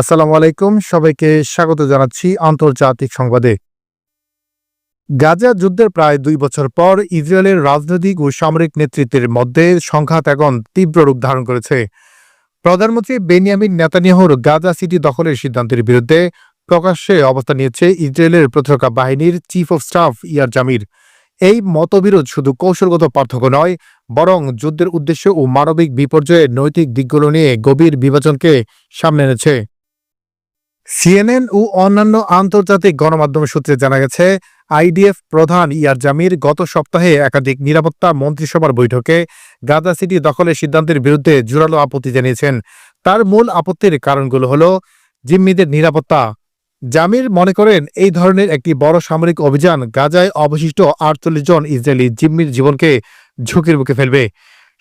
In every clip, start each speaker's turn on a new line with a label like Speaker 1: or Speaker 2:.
Speaker 1: আসসালাম আলাইকুম সবাইকে স্বাগত জানাচ্ছি আন্তর্জাতিক সংবাদে গাজা যুদ্ধের প্রায় দুই বছর পর ইসরায়েলের রাজনৈতিক ও সামরিক নেতৃত্বের মধ্যে সংঘাত এখন তীব্র রূপ ধারণ করেছে প্রধানমন্ত্রী বেনিয়ামিন নেতানিয়াহুর গাজা সিটি দখলের সিদ্ধান্তের বিরুদ্ধে প্রকাশ্যে অবস্থান নিয়েছে ইসরায়েলের প্রতিরক্ষা বাহিনীর chief of staff Eyal Zamir এই মতবিরোধ শুধু কৌশলগত পার্থক্য নয় বরং যুদ্ধের উদ্দেশ্য ও মানবিক বিপর্যয়ে নৈতিক দিকগুলো নিয়ে গভীর বিভাজনকে সামনে এনেছে সিএনএন ও অন্যান্য আন্তর্জাতিক গণমাধ্যম সূত্রে জানা গেছে আইডিএফ প্রধান ইয়ার জামির গত সপ্তাহে একাধিক নিরাপত্তা মন্ত্রিসভার বৈঠকে গাজা সিটি দখলের সিদ্ধান্তের বিরুদ্ধে জোরালো আপত্তি জানিয়েছেন তার মূল আপত্তির কারণগুলো হল জিম্মিদের নিরাপত্তা জামির মনে করেন এই ধরনের একটি বড় সামরিক অভিযান গাজায় অবশিষ্ট আটচল্লিশ জন ইসরায়েলি জিম্মির জীবনকে ঝুঁকির মুখে ফেলবে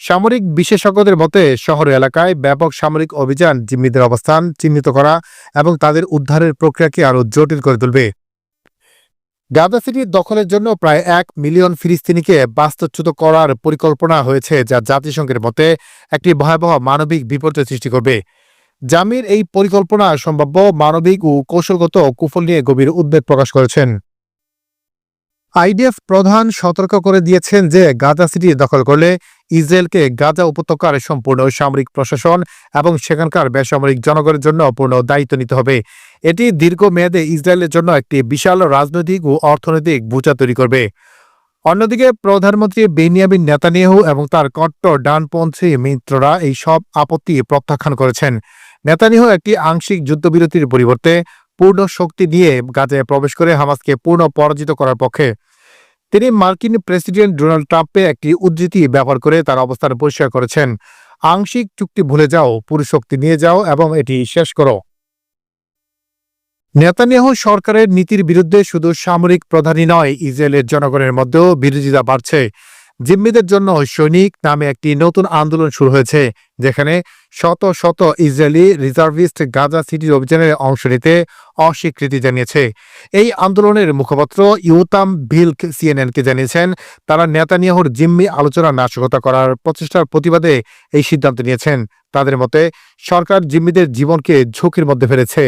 Speaker 1: সামরিক বিশেষজ্ঞদের মতে শহর এলাকায় ব্যাপক সামরিক অভিযান জিম্মিদের অবস্থান চিহ্নিত করা এবং তাদের উদ্ধারের প্রক্রিয়াকে আরও জটিল করে তুলবে গাজা সিটির দখলের জন্য প্রায় এক মিলিয়ন ফিলিস্তিনিকে বাস্তচ্যুত করার পরিকল্পনা হয়েছে যা জাতিসংঘের মতে একটি ভয়াবহ মানবিক বিপর্যয় সৃষ্টি করবে জামির এই পরিকল্পনা সম্ভাব্য মানবিক ও কৌশলগত কুফল নিয়ে গভীর উদ্বেগ প্রকাশ করেছেন আইডিএফ প্রধান সতর্ক করে দিয়েছেন যে গাজা সিটি দখল করলে ইসরায়েলকে গাজা উপত্যকার সম্পূর্ণ সামরিক প্রশাসন এবং সেখানকার বেসামরিক জনগণের জন্য পূর্ণ দায়িত্ব নিতে হবে এটি দীর্ঘমেয়াদে ইসরায়েলের জন্য একটি বিশাল রাজনৈতিক ও অর্থনৈতিক বোঝা তৈরি করবে অন্যদিকে প্রধানমন্ত্রী বেনিয়ামিন নেতানিয়াহু এবং তার কট্টর ডানপন্থী মিত্ররা এই সব আপত্তি প্রত্যাখ্যান করেছেন নেতানিয়াহু একটি আংশিক যুদ্ধবিরতির পরিবর্তে পূর্ণ শক্তি দিয়ে গাজে প্রবেশ করে হামাসকে পূর্ণ পরাজিত করার পক্ষে তিনি মার্কিন প্রেসিডেন্ট ডোনাল্ড ট্রাম্পের একটি উদ্ধৃতি ব্যবহার করে তার অবস্থান পরিষ্কার করেছেন আংশিক চুক্তি ভুলে যাও পুরো শক্তি নিয়ে যাও এবং এটি শেষ করো নেতানিয়াহ সরকারের নীতির বিরুদ্ধে শুধু সামরিক প্রধানই নয় ইসরায়েলের জনগণের মধ্যেও বিরোধিতা বাড়ছে জিম্মিদের জন্য সৈনিক নামে একটি নতুন আন্দোলন শুরু হয়েছে যেখানে শত শত ইসরায়েলি রিজার্ভিস্ট গাজা সিটির অভিযানের অংশ নিতে অস্বীকৃতি জানিয়েছে এই আন্দোলনের মুখপাত্র ইউতাম ভিল্ক সিএনএনকে জানিয়েছেন তারা নেতানিয়াহুর জিম্মি আলোচনা নাশকতা করার প্রচেষ্টার প্রতিবাদে এই সিদ্ধান্ত নিয়েছেন তাদের মতে সরকার জিম্মিদের জীবনকে ঝুঁকির মধ্যে ফেলেছে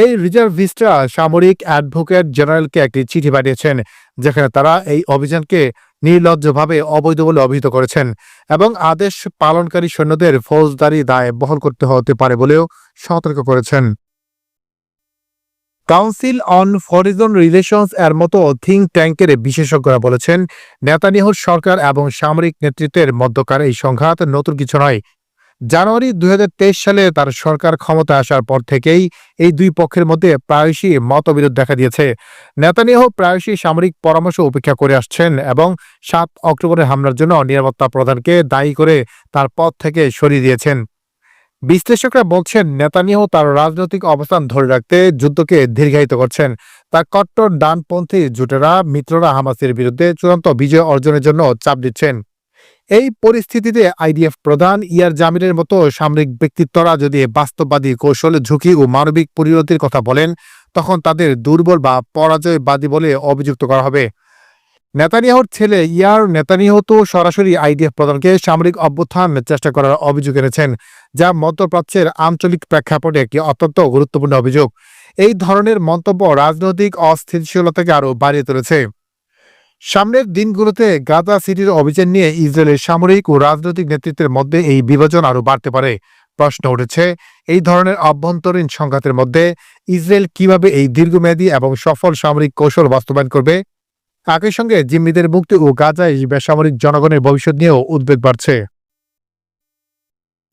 Speaker 1: এই রিজার্ভিস্টরা সামরিক অ্যাডভোকেট জেনারেলকে একটি চিঠি পাঠিয়েছেন যেখানে তারা এই অভিযানকে নির্লজ্জভাবে অবৈধ বলে অভিহিত করেছেন এবং আদেশ পালনকারী সৈন্যদের ফৌজদারি দায় বহল করতে হতে পারে বলেও সতর্ক করেছেন কাউন্সিল অন ফরিজন রিলেশনস এর মতো থিঙ্ক ট্যাঙ্কের বিশেষজ্ঞরা বলেছেন নেতানিয়াহুর সরকার এবং সামরিক নেতৃত্বের মধ্যকার এই সংঘাত নতুন কিছু নয় জানুয়ারি দুই সালে তার সরকার ক্ষমতা আসার পর থেকেই এই দুই পক্ষের মধ্যে প্রায়শই মতবিরোধ দেখা দিয়েছে নেতানিয়াহ প্রায়শই সামরিক পরামর্শ উপেক্ষা করে আসছেন এবং সাত অক্টোবরের হামলার জন্য নিরাপত্তা প্রধানকে দায়ী করে তার পদ থেকে সরিয়ে দিয়েছেন বিশ্লেষকরা বলছেন নেতানিয়াহ তার রাজনৈতিক অবস্থান ধরে রাখতে যুদ্ধকে দীর্ঘায়িত করছেন তার কট্টর ডানপন্থী জোটেরা মিত্ররা হামাসের বিরুদ্ধে চূড়ান্ত বিজয় অর্জনের জন্য চাপ দিচ্ছেন এই পরিস্থিতিতে আইডিএফ প্রধান ইয়ার জামিনের মতো সামরিক ব্যক্তিত্বরা যদি বাস্তববাদী কৌশল ঝুঁকি ও মানবিক পরিণতির কথা বলেন তখন তাদের দুর্বল বা পরাজয়বাদী বলে অভিযুক্ত করা হবে নেতানিয়াহর ছেলে ইয়ার নেতানিয়াহ তো সরাসরি আইডিএফ প্রধানকে সামরিক অভ্যুত্থান চেষ্টা করার অভিযোগ এনেছেন যা মধ্যপ্রাচ্যের আঞ্চলিক প্রেক্ষাপটে একটি অত্যন্ত গুরুত্বপূর্ণ অভিযোগ এই ধরনের মন্তব্য রাজনৈতিক অস্থিতিশীলতাকে আরও বাড়িয়ে তুলেছে সামনের দিনগুলোতে গাজা সিটির অভিযান নিয়ে ইসরায়েলের সামরিক ও রাজনৈতিক নেতৃত্বের মধ্যে এই বিভাজন আরও বাড়তে পারে প্রশ্ন উঠেছে এই ধরনের আভ্যন্তরীণ সংঘাতের মধ্যে ইসরায়েল কিভাবে এই দীর্ঘমেয়াদী এবং সফল সামরিক কৌশল বাস্তবায়ন করবে একই সঙ্গে জিম্মিদের মুক্তি ও গাজায় বেসামরিক জনগণের ভবিষ্যৎ নিয়েও উদ্বেগ বাড়ছে